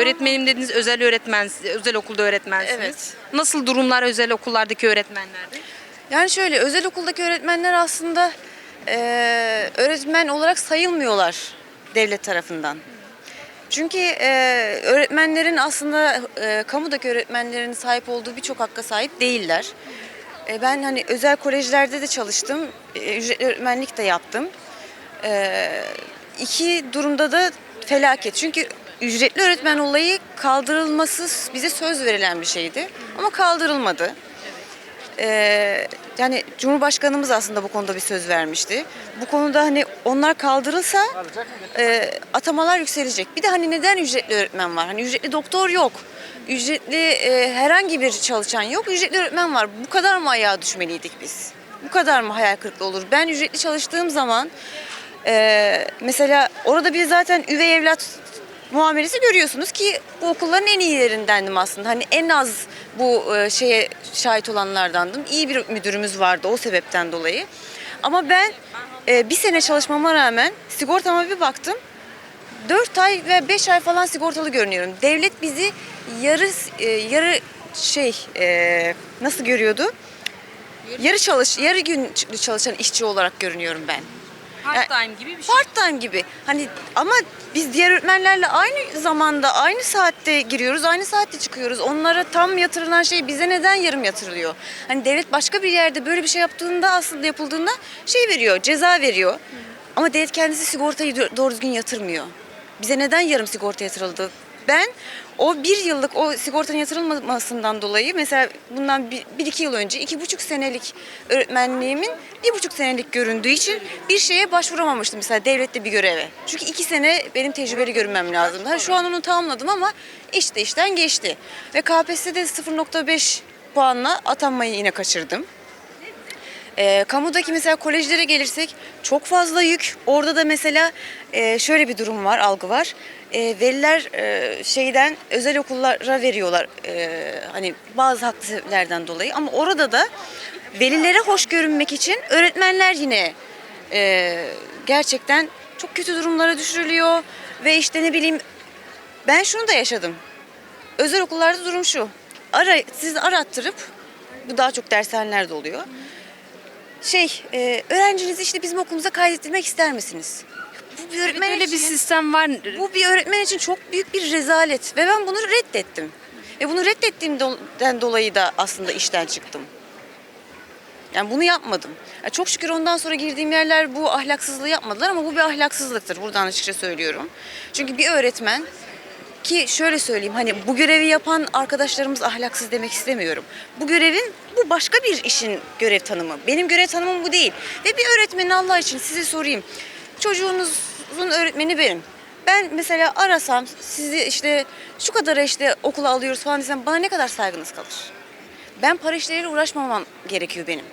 Öğretmenim dediniz özel öğretmen, özel okulda öğretmensiniz. Evet. Nasıl durumlar özel okullardaki öğretmenlerde? Yani şöyle özel okuldaki öğretmenler aslında eee, öğretmen olarak sayılmıyorlar devlet tarafından. Çünkü eee, öğretmenlerin aslında eee, kamudaki öğretmenlerin sahip olduğu birçok hakka sahip değiller. E, ben hani özel kolejlerde de çalıştım, e, ücretli öğretmenlik de yaptım. Eee iki durumda da felaket. Çünkü ücretli öğretmen olayı kaldırılması bize söz verilen bir şeydi ama kaldırılmadı. Ee, yani Cumhurbaşkanımız aslında bu konuda bir söz vermişti. Bu konuda hani onlar kaldırılsa e, atamalar yükselecek. Bir de hani neden ücretli öğretmen var? Hani ücretli doktor yok. Ücretli e, herhangi bir çalışan yok. Ücretli öğretmen var. Bu kadar mı ayağa düşmeliydik biz? Bu kadar mı hayal kırıklığı olur? Ben ücretli çalıştığım zaman e, mesela orada bir zaten üvey evlat muamelesi görüyorsunuz ki bu okulların en iyilerindendim aslında. Hani en az bu e, şeye şahit olanlardandım. İyi bir müdürümüz vardı o sebepten dolayı. Ama ben e, bir sene çalışmama rağmen sigortama bir baktım. 4 ay ve 5 ay falan sigortalı görünüyorum. Devlet bizi yarı e, yarı şey nasıl görüyordu? Yarı çalış, yarı gün çalışan işçi olarak görünüyorum ben. Part time gibi bir şey. Part time gibi. Hani ama biz diğer öğretmenlerle aynı zamanda, aynı saatte giriyoruz, aynı saatte çıkıyoruz. Onlara tam yatırılan şey bize neden yarım yatırılıyor? Hani devlet başka bir yerde böyle bir şey yaptığında aslında yapıldığında şey veriyor, ceza veriyor. Ama devlet kendisi sigortayı do- doğru düzgün yatırmıyor. Bize neden yarım sigorta yatırıldı? Ben o bir yıllık o sigortanın yatırılmamasından dolayı mesela bundan bir, bir iki yıl önce iki buçuk senelik öğretmenliğimin bir buçuk senelik göründüğü için bir şeye başvuramamıştım mesela devlette bir göreve. Çünkü iki sene benim tecrübeli görünmem lazımdı. Ha, şu an onu tamamladım ama işte işten geçti. Ve KPSS'de 0.5 puanla atanmayı yine kaçırdım. E, kamudaki mesela kolejlere gelirsek çok fazla yük. Orada da mesela e, şöyle bir durum var, algı var. E, veliler e, şeyden özel okullara veriyorlar e, hani bazı haklı dolayı. Ama orada da velilere hoş görünmek için öğretmenler yine e, gerçekten çok kötü durumlara düşürülüyor. Ve işte ne bileyim ben şunu da yaşadım. Özel okullarda durum şu. Ara, sizi arattırıp bu daha çok dershanelerde oluyor şey e, öğrencinizi işte bizim okulumuza kaydettirmek ister misiniz? Bu bir öğretmen Öyle bir için, sistem var. bu bir öğretmen için çok büyük bir rezalet ve ben bunu reddettim. Ve bunu reddettiğimden dolayı da aslında işten çıktım. Yani bunu yapmadım. Ya çok şükür ondan sonra girdiğim yerler bu ahlaksızlığı yapmadılar ama bu bir ahlaksızlıktır. Buradan açıkça söylüyorum. Çünkü bir öğretmen ki şöyle söyleyeyim hani bu görevi yapan arkadaşlarımız ahlaksız demek istemiyorum. Bu görevin bu başka bir işin görev tanımı. Benim görev tanımım bu değil. Ve bir öğretmenin Allah için size sorayım. Çocuğunuzun öğretmeni benim. Ben mesela arasam sizi işte şu kadar işte okula alıyoruz falan desem bana ne kadar saygınız kalır? Ben para işleriyle uğraşmamam gerekiyor benim.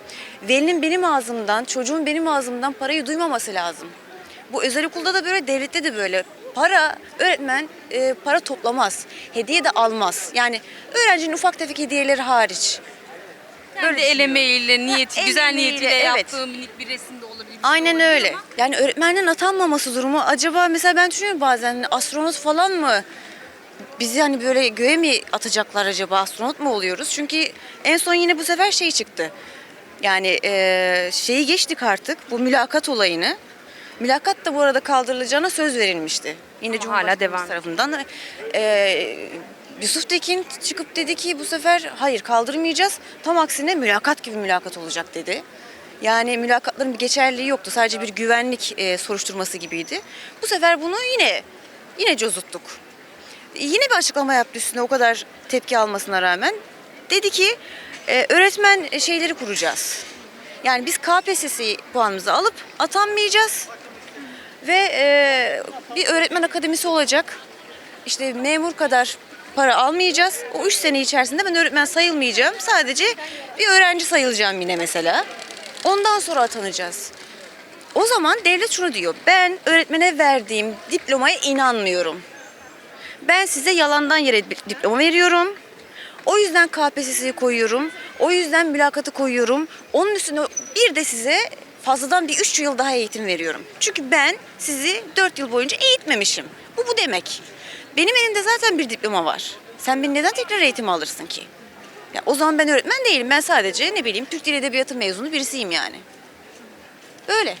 Velinin benim ağzımdan, çocuğun benim ağzımdan parayı duymaması lazım. Bu özel okulda da böyle, devlette de böyle. Para, öğretmen e, para toplamaz. Hediye de almaz. Yani öğrencinin ufak tefek hediyeleri hariç. Böyle el emeğiyle, niyeti, el güzel emeğiyle, niyetiyle evet. yaptığı minik bir resim de olabilir. Aynen öyle. ama Yani öğretmenin atanmaması durumu acaba mesela ben düşünüyorum bazen hani astronot falan mı bizi hani böyle göğe mi atacaklar acaba astronot mu oluyoruz? Çünkü en son yine bu sefer şey çıktı. Yani eee, şeyi geçtik artık bu mülakat olayını. Mülakat da bu arada kaldırılacağına söz verilmişti. Yine Ama hala Cumhurbaşkanımız devam ediyor. tarafından. Eee Yusuf Tekin çıkıp dedi ki bu sefer hayır kaldırmayacağız. Tam aksine mülakat gibi mülakat olacak dedi. Yani mülakatların bir geçerliliği yoktu. Sadece bir güvenlik e, soruşturması gibiydi. Bu sefer bunu yine yine cozuttuk. Yine bir açıklama yaptı üstüne o kadar tepki almasına rağmen. Dedi ki e, öğretmen şeyleri kuracağız. Yani biz KPSS puanımızı alıp atanmayacağız. Ve e, bir öğretmen akademisi olacak. İşte memur kadar para almayacağız. O üç sene içerisinde ben öğretmen sayılmayacağım. Sadece bir öğrenci sayılacağım yine mesela. Ondan sonra atanacağız. O zaman devlet şunu diyor. Ben öğretmene verdiğim diplomaya inanmıyorum. Ben size yalandan yere diploma veriyorum. O yüzden KPSS'yi koyuyorum. O yüzden mülakatı koyuyorum. Onun üstüne bir de size fazladan bir 3 yıl daha eğitim veriyorum. Çünkü ben sizi 4 yıl boyunca eğitmemişim. Bu bu demek. Benim elimde zaten bir diploma var. Sen beni neden tekrar eğitim alırsın ki? Ya o zaman ben öğretmen değilim. Ben sadece ne bileyim Türk Dili Edebiyatı mezunu birisiyim yani. Böyle.